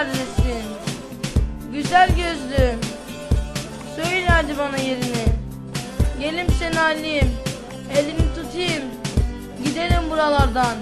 neredesin? Güzel gözlüm. Söyle hadi bana yerini. Gelim sen halim. Elini tutayım. Gidelim buralardan.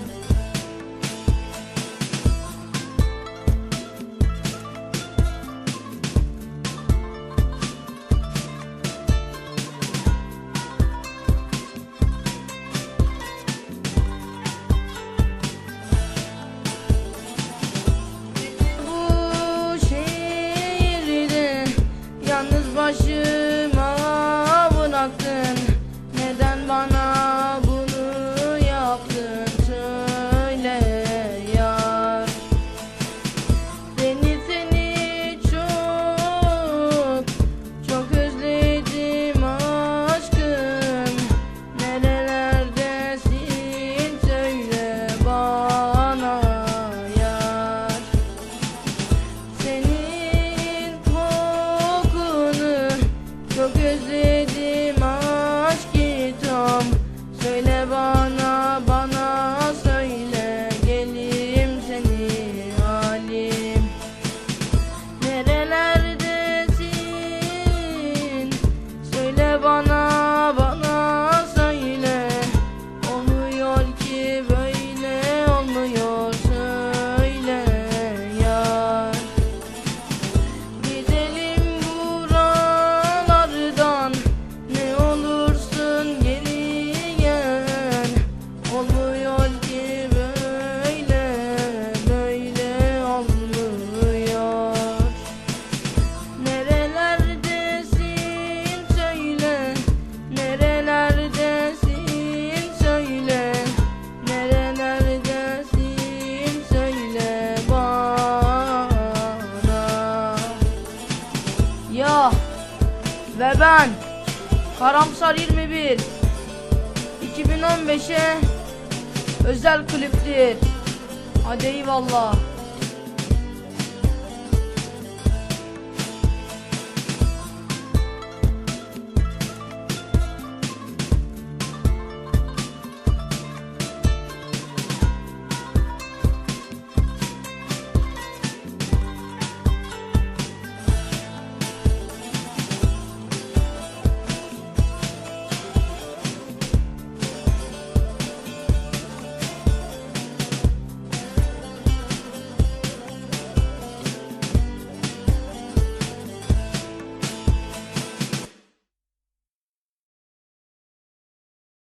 gözü Ya ve ben Karamsar 21 2015'e özel kliptir. Hadi eyvallah.